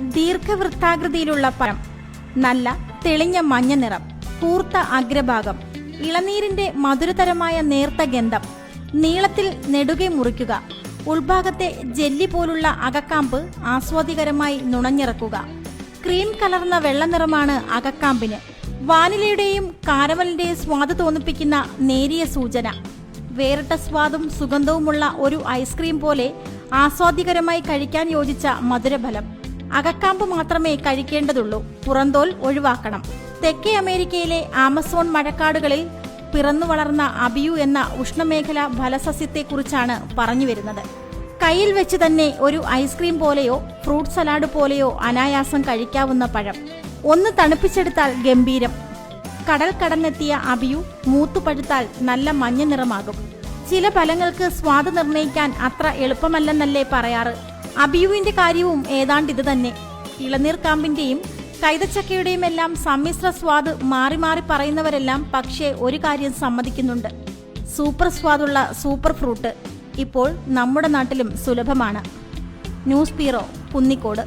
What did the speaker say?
ദീർഘവൃത്താകൃതിയിലുള്ള പഴം. നല്ല തെളിഞ്ഞ മഞ്ഞ നിറം. കൂർത്ത അഗ്രഭാഗം. ഇളനീരിന്റെ മധുരതരമായ നേർത്ത ഗന്ധം. നീളത്തിൽ നെടുകെ മുറിക്കുക. ഉൾഭാഗത്തെ ജെല്ലി പോലുള്ള അകക്കാമ്പ് ആസ്വാദികരമായി നുണഞ്ഞിറക്കുക. ക്രീം കലർന്ന വെള്ളനിറമാണ് അകക്കാമ്പിന്. വാനിലയുടെയും കാരമലിന്റെയും സ്വാദ് തോന്നിപ്പിക്കുന്ന നേരിയ സൂചന. വേറിട്ട സ്വാദും സുഗന്ധവുമുള്ള ഒരു ഐസ്ക്രീം പോലെ ആസ്വാദികരമായി കഴിക്കാൻ യോജിച്ച മധുരഫലം. അകക്കാമ്പ് മാത്രമേ കഴിക്കേണ്ടതുള്ളൂ. പുറന്തോൽ ഒഴിവാക്കണം. തെക്കേ അമേരിക്കയിലെ ആമസോൺ മഴക്കാടുകളിൽ പിറന്നു വളർന്ന അബിയു എന്ന ഉഷ്ണമേഖല ഫലസസ്യത്തെക്കുറിച്ചാണ് പറഞ്ഞു വരുന്നത്. കയ്യിൽ വെച്ച് തന്നെ ഒരു ഐസ്ക്രീം പോലെയോ ഫ്രൂട്ട് സലാഡ് പോലെയോ അനായാസം കഴിക്കാവുന്ന പഴം. ഒന്ന് തണുപ്പിച്ചെടുത്താൽ ഗംഭീരം. കടൽ കടന്നെത്തിയ അബിയു മൂത്തുപഴുത്താൽ നല്ല മഞ്ഞ നിറമാകും. ചില ഫലങ്ങൾക്ക് സ്വാദ് നിർണയിക്കാൻ അത്ര എളുപ്പമല്ലെന്നല്ലേ പറയാറ്. അബിയുവിന്റെ കാര്യവും ഏതാണ്ട് ഇത് തന്നെ. ഇളനീർ കാമ്പിന്റെയും കൈതച്ചക്കയുടെയും എല്ലാം സമ്മിശ്ര സ്വാദ് മാറി മാറി പറയുന്നവരെല്ലാം പക്ഷേ ഒരു കാര്യം സമ്മതിക്കുന്നുണ്ട്. സൂപ്പർ സ്വാദുള്ള സൂപ്പർ ഫ്രൂട്ട് ഇപ്പോൾ നമ്മുടെ നാട്ടിലും സുലഭമാണ്. News bureau Kunnicode